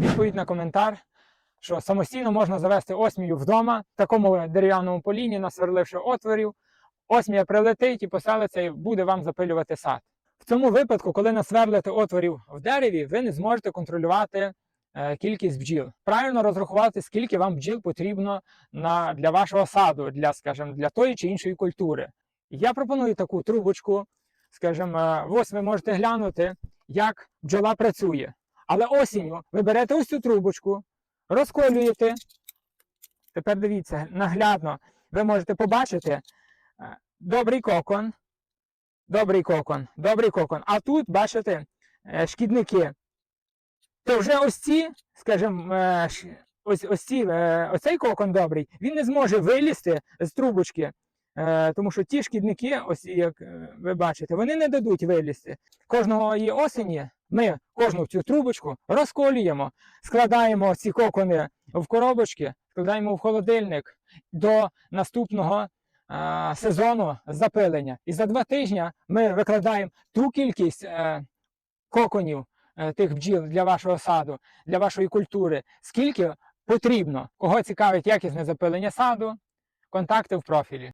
Відповідь на коментар, що самостійно можна завести осмію вдома, в такому дерев'яному поліні, насверливши отворів. Осмія прилетить і поселиться і буде вам запилювати сад. В цьому випадку, коли насверлите отворів в дереві, ви не зможете контролювати е, кількість бджіл. Правильно розрахувати, скільки вам бджіл потрібно на, для вашого саду, для, скажімо, для тої чи іншої культури. Я пропоную таку трубочку, скажімо, е, ось ви можете глянути, як бджола працює. Але осінню ви берете ось цю трубочку, розколюєте. Тепер дивіться, наглядно ви можете побачити е, добрий кокон, добрий кокон, добрий кокон. А тут, бачите, е, шкідники. То вже ось ці, скажімо, е, ось, ось ці, оцей кокон добрий, він не зможе вилізти з трубочки. Тому що ті шкідники, ось як ви бачите, вони не дадуть вилізти. Кожного її осені ми кожну цю трубочку розколюємо, складаємо ці кокони в коробочки, складаємо в холодильник до наступного е, сезону запилення. І за два тижні ми викладаємо ту кількість е, коконів е, тих бджіл для вашого саду, для вашої культури, скільки потрібно. Кого цікавить якісне запилення саду, контакти в профілі.